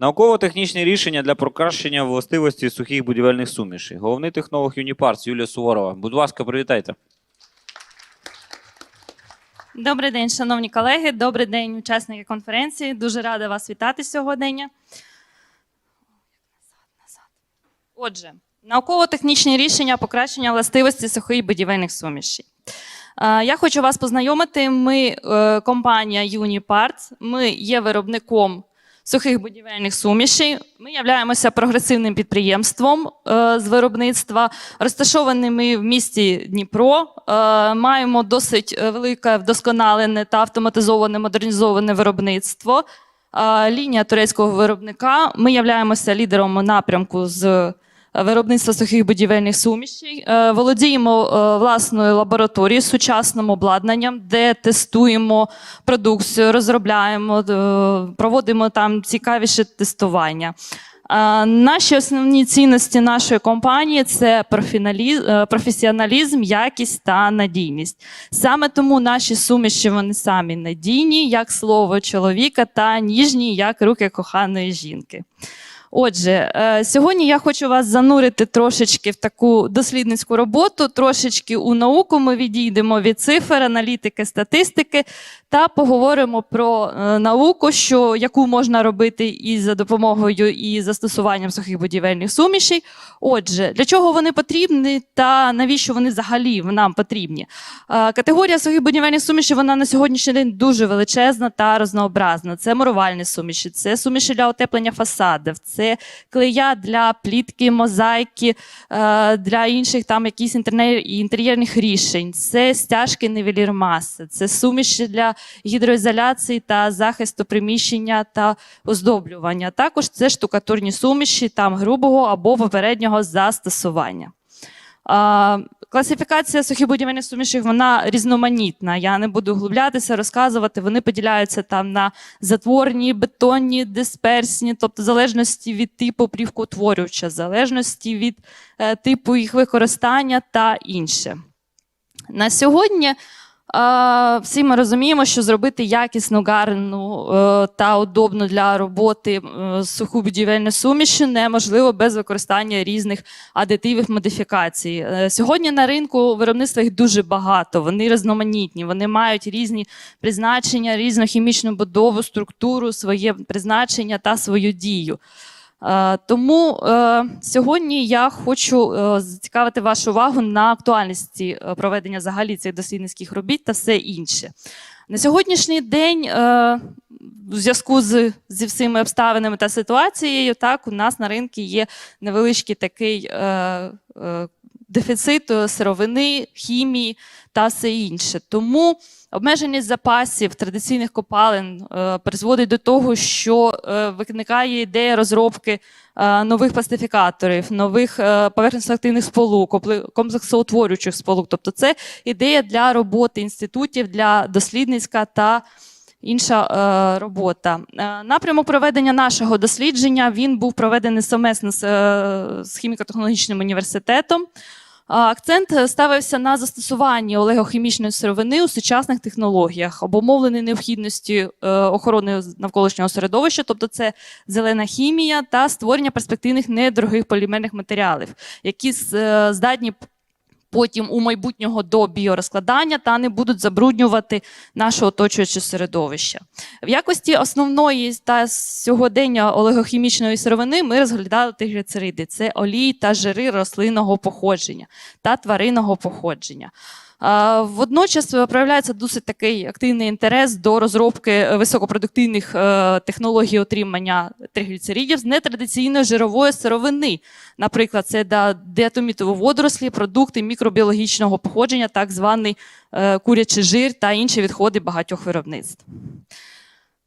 Науково-технічні рішення для покращення властивості сухих будівельних сумішей. Головний технолог Юніпарс Юлія Суворова. Будь ласка, привітайте. Добрий день, шановні колеги. Добрий день, учасники конференції. Дуже рада вас вітати сьогодні. Отже, науково-технічні рішення покращення властивості сухих будівельних сумішей. Е, Я хочу вас познайомити. Ми е, компанія Uniparts. Ми є виробником сухих будівельних сумішей. Ми являємося прогресивним підприємством е, з виробництва, розташованими в місті Дніпро. Е, Маємо досить е, велике вдосконалене та автоматизоване модернізоване виробництво. Лінія турецького виробника. Ми являємося лідером напрямку з виробництва сухих будівельних сумішей. Е, Володіємо е, власною лабораторією сучасним обладнанням, де тестуємо продукцію, розробляємо, е, проводимо там цікавіше тестування. Наші основні цінності нашої компанії це професіоналізм, якість та надійність. Саме тому наші суміші вони самі надійні, як слово чоловіка, та ніжні, як руки коханої жінки. Отже, е, сьогодні я хочу вас занурити трошечки в таку дослідницьку роботу, трошечки у науку. Ми відійдемо від цифр, аналітики, статистики та поговоримо про е, науку, що яку можна робити і за допомогою і застосуванням сухих будівельних сумішей. Отже, для чого вони потрібні та навіщо вони взагалі нам потрібні? Е, Категорія сухих будівельних сумішей вона на сьогоднішній день дуже величезна та разнообразна. Це мурувальні суміші, це суміші для утеплення фасадів, це клея для плітки, мозаїки, е, для інших там якісь інтер'єрних рішень, це стяжки нивелір маси, це суміші для гідроізоляції та захисту приміщення та оздоблювання. Також це штукатурні суміші там грубого або попереднього застосування. Класифікація сухих сумішів вона різноманітна. Я не буду углублятися, розказувати. Вони поділяються там на затворні, бетонні, дисперсні, тобто залежності від типу плівкоутворювача, в залежності від е, типу їх використання та інше. На сьогодні всі ми розуміємо, що зробити якісну, гарну е, та удобну для роботи е, суху будівельну суміш неможливо без використання різних адитивів модифікацій. Е, Сьогодні на ринку виробництва їх дуже багато, вони різноманітні, вони мають різні призначення, різну хімічну будову, структуру, своє призначення та свою дію. Е, Тому е, сьогодні я хочу е, зацікавити вашу увагу на актуальності проведення взагалі цих дослідницьких робіт та все інше. На сьогоднішній день, в зв'язку з, зі всіми обставинами та ситуацією, так, у нас на ринку є невеличкий такий е, е, дефіцит сировини, хімії та все інше. Тому обмеженість запасів традиційних копалин е, призводить до того, що е, виникає ідея розробки е, нових пластифікаторів, нових е, поверхностно-активних сполук, комплексоутворюючих сполук. Тобто це ідея для роботи інститутів, для дослідницька та інша е, робота. Е, напрямок проведення нашого дослідження він був проведений совмесно з хіміко-технологічним університетом. Акцент е, ставився на застосуванні олегохімічної сировини у сучасних технологіях, обумовлений необхідності е, охорони навколишнього середовища, тобто це зелена хімія та створення перспективних недорогих полімерних матеріалів, які е, здатні потім у майбутнього до біорозкладання та не будуть забруднювати наше оточуюче середовище. В якості основної та сьогодення олегохімічної сировини ми розглядали тригліцериди. Це олії та жири рослинного походження та тваринного походження. Водночас проявляється досить такий активний інтерес до розробки високопродуктивних е, технологій отримання тригліцеридів з нетрадиційної жирової сировини. Наприклад, це да- водорослі, продукти мікробіологічного походження, так званий е, курячий жир та інші відходи багатьох виробництв.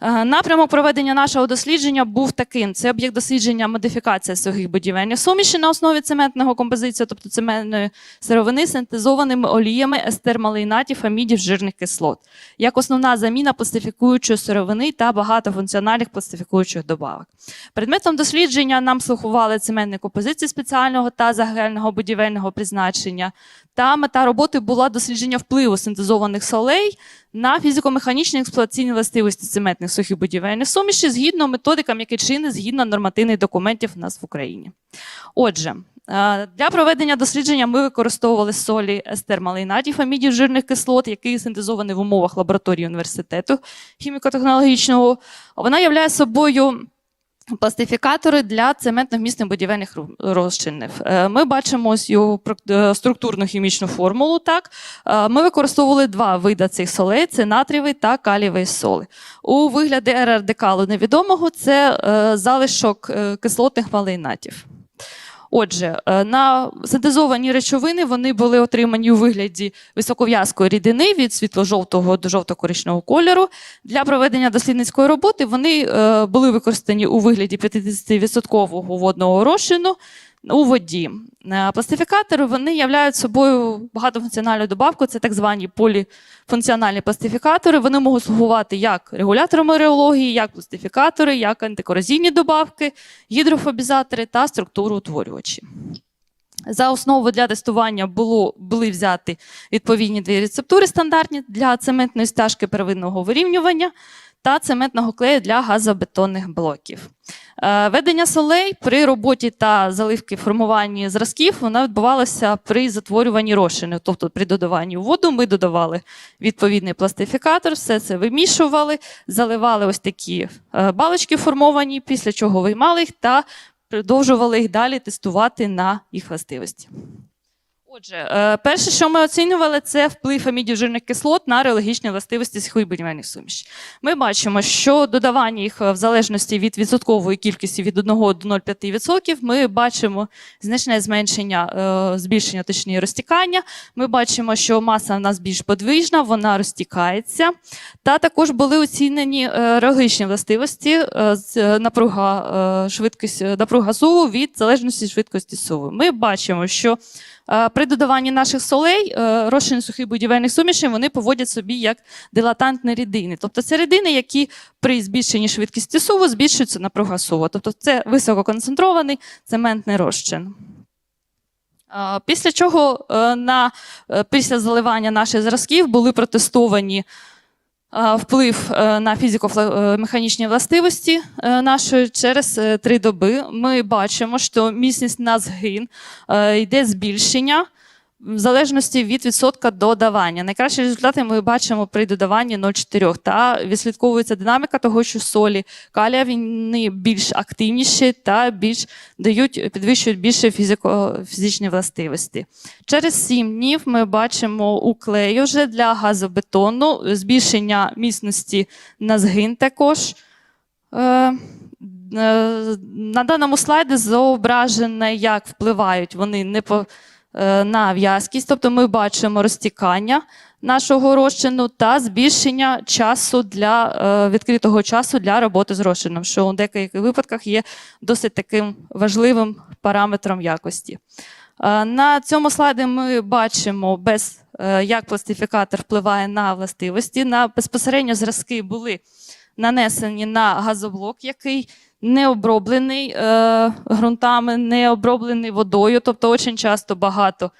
Е, Напрямок проведення нашого дослідження був таким: це об'єкт дослідження модифікація сухих будівельних сумішей на основі цементного композиції, тобто цементної сировини, синтезованими оліями естермалейнатів, амідів, жирних кислот, як основна заміна пластифікуючої сировини та багатофункціональних пластифікуючих добавок. Предметом дослідження нам слухували цементні композиції спеціального та загального будівельного призначення. Та мета роботи була дослідження впливу синтезованих солей на фізико-механічні експлуатаційні властивості цементних різноманітних сухих будівельних суміші згідно методикам, які чинні згідно нормативних документів у нас в Україні. Отже, е, для проведення дослідження ми використовували солі естер малий фамідів жирних кислот, які синтезовані в умовах лабораторії університету хіміко-технологічного. Вона являє собою пластифікатори для цементно-вмісних будівельних розчинів. Е, Ми бачимо ось його е, структурну хімічну формулу. Так Е, ми використовували два види цих солей: це натрієвий та калієвий соли. У вигляді РРДКалу невідомого це залишок кислотних малейнатів. Отже, е, на синтезовані речовини вони були отримані у вигляді високов'язкої рідини від світло-жовтого до жовто-коричневого кольору. Для проведення дослідницької роботи вони е, були використані у вигляді 50% водного розчину у воді. Е, Пластифікатори вони являють собою багатофункціональну добавку, це так звані поліфункціональні пластифікатори. Вони можуть слугувати як регулятором аереології, як пластифікатори, як антикорозійні добавки, гідрофобізатори та структуроутворювачі. За основу для тестування було, були взяті відповідні дві рецептури стандартні для цементної стяжки первинного вирівнювання та цементного клею для газобетонних блоків. Е, Ведення солей при роботі та заливки формуванні зразків вона відбувалася при затворюванні розчини, тобто при додаванні воду ми додавали відповідний пластифікатор, все це вимішували, заливали ось такі е, балочки формовані, після чого виймали їх та продовжували їх далі тестувати на їх властивості. Отже, е, перше, що ми оцінювали, це вплив амідіжирних кислот на реологічні властивості сухих будівельних сумішей. Ми бачимо, що додавання їх е, в залежності від відсоткової кількості від 1 до 0,5%, ми бачимо значне зменшення, е, збільшення точніше розтікання. Ми бачимо, що маса в нас більш подвижна, вона розтікається. Та також були оцінені реологічні властивості напруга, швидкість, е, напруга суву від залежності швидкості суву. Ми бачимо, що При додаванні наших солей е, розчин сухих будівельних сумішей вони поводять собі як дилатантні рідини. Тобто це рідини, які при збільшенні швидкості суву збільшується напруга суву. Тобто це висококонцентрований цементний розчин. Після чого е, на, е, після заливання наших зразків були протестовані вплив е, на фізико-механічні властивості е, нашої через е, три доби. Ми бачимо, що міцність на згин е, йде збільшення в залежності від відсотка додавання. Найкращі результати ми бачимо при додаванні 0,4. Та відслідковується динаміка того, що солі калія вони більш активніші та більш дають, підвищують більше фізико-фізичні властивості. Через 7 днів ми бачимо у клею вже для газобетону збільшення міцності на згин також. Е, е, На даному слайді зображено, як впливають вони не по, на в'язкість, тобто ми бачимо розтікання нашого розчину та збільшення часу для е, відкритого часу для роботи з розчином, що у деяких випадках є досить таким важливим параметром якості. Е, На цьому слайді ми бачимо, без, е, як пластифікатор впливає на властивості. На безпосередньо зразки були нанесені на газоблок, який не оброблений е, ґрунтами, не оброблений водою. Тобто, дуже часто багато.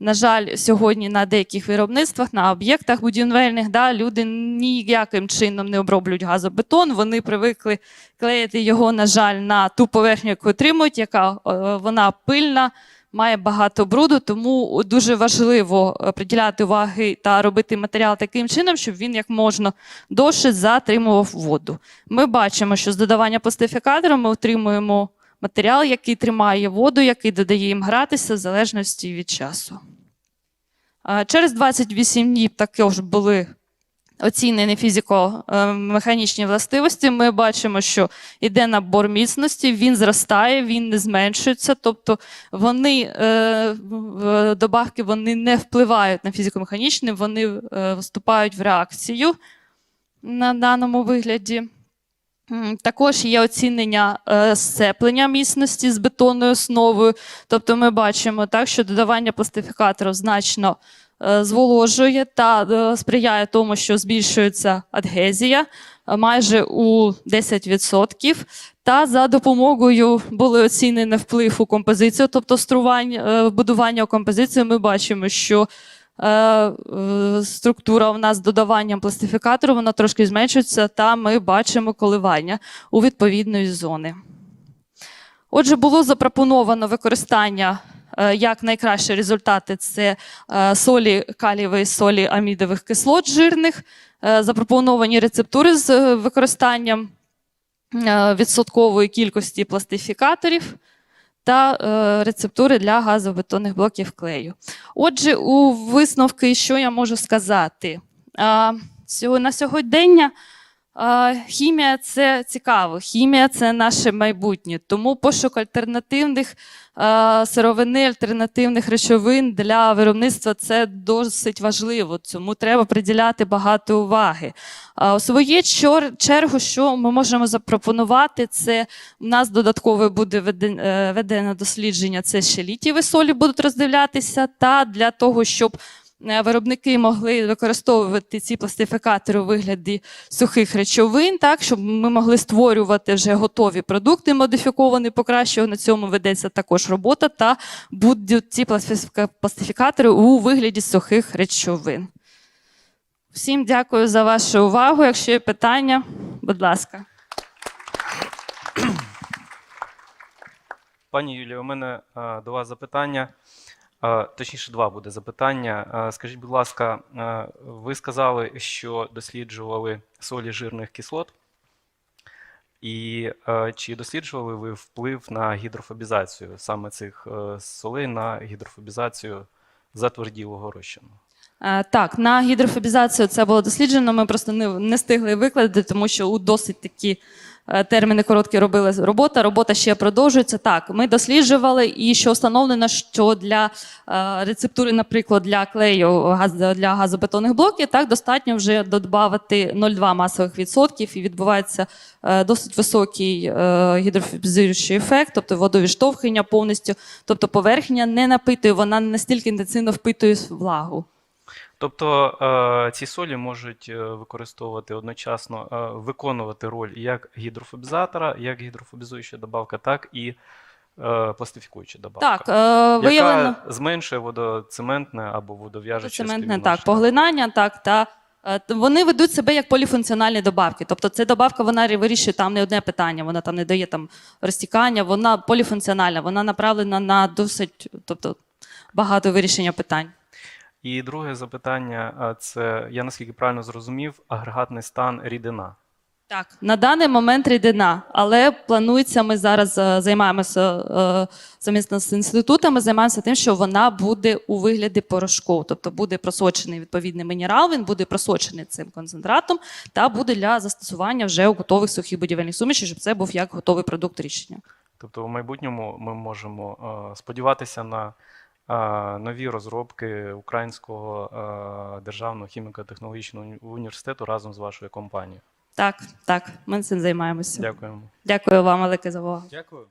На жаль, сьогодні на деяких виробництвах, на об'єктах будівельних, да, люди ніяким чином не оброблюють газобетон. Вони привикли клеїти його, на жаль, на ту поверхню, яку отримують, яка е, вона пильна, має багато бруду, тому дуже важливо е, приділяти уваги та робити матеріал таким чином, щоб він як можна довше затримував воду. Ми бачимо, що з додавання пластифікатора ми отримуємо матеріал, який тримає воду, який додає їм гратися в залежності від часу. А Через 28 днів також були оцінені фізико-механічні властивості. Ми бачимо, що йде набор міцності, він зростає, він не зменшується. Тобто вони е, добавки вони не впливають на фізико-механічні, вони е, вступають в реакцію на даному вигляді. Також є оцінення е, сцеплення міцності з бетонною основою. Тобто ми бачимо так, що додавання пластифікаторів значно зволожує та е, сприяє тому, що збільшується адгезія е, майже у 10%. Та за допомогою були оцінені вплив у композицію, тобто струвань, е, будування у композицію. Ми бачимо, що е, е, структура у нас з додаванням пластифікатору, вона трошки зменшується, та ми бачимо коливання у відповідної зони. Отже, було запропоновано використання е, як найкращі результати це е, солі калієвої солі амідових кислот жирних, е, запропоновані рецептури з е, використанням е, відсоткової кількості пластифікаторів та е, рецептури для газобетонних блоків клею. Отже, у висновки, що я можу сказати? На сьогодення хімія це цікаво, хімія це наше майбутнє. Тому пошук альтернативних сировини, альтернативних речовин для виробництва це досить важливо. Цьому треба приділяти багато уваги. У своєю чергу, що ми можемо запропонувати, це у нас додаткове буде е, дослідження. Це ще літієві солі будуть роздивлятися, та для того, щоб виробники могли використовувати ці пластифікатори у вигляді сухих речовин, так щоб ми могли створювати вже готові продукти, модифіковані, покращені. На цьому ведеться також робота, та будуть ці пластифікатори у вигляді сухих речовин. Всім дякую за вашу увагу. Якщо є питання, будь ласка. Пані Юлія, у мене е, до вас запитання. Точніше, два буде запитання. Скажіть, будь ласка, ви сказали, що досліджували солі жирних кислот. І чи досліджували ви вплив на гідрофобізацію саме цих е, солей на гідрофобізацію затверділого розчину? Е, Так, на гідрофобізацію це було досліджено. Ми просто не, не встигли викладати, тому що у досить такі е, терміни короткі робили робота. Робота ще продовжується. Так, ми досліджували, і що встановлено, що для е, рецептури, наприклад, для клею для газобетонних блоків, так достатньо вже додбавити 0,2 масових відсотків, і відбувається досить високий гідрофобізуючий ефект, тобто водовідштовхування повністю, тобто поверхня не напитує, вона не настільки інтенсивно впитує влагу. Тобто е, ці солі можуть е, використовувати одночасно, е, виконувати роль як гідрофобізатора, як гідрофобізуюча добавка, так і пластифікуюча добавка. Так, е, виявлено. Яка зменшує водоцементне або водов'яжуче Цементне так, поглинання, так, та вони ведуть себе як поліфункціональні добавки. Тобто ця добавка вона вирішує там не одне питання, вона там не дає там розтікання, вона поліфункціональна, вона направлена на досить тобто, багато вирішення питань. І друге запитання це, я наскільки правильно зрозумів, агрегатний стан рідина. Так, на даний момент рідина, але планується, ми зараз е, займаємося е, замісно з інститутами, займаємося тим, що вона буде у вигляді порошку, тобто буде просочений відповідний мінерал, він буде просочений цим концентратом та буде для застосування вже у готових сухих будівельних сумішей, щоб це був як готовий продукт рішення. Тобто в майбутньому ми можемо а, сподіватися на нові розробки Українського державного хіміко-технологічного університету разом з вашою компанією. Так, так, ми цим займаємося. Дякуємо. Дякую вам велике за увагу. Дякую.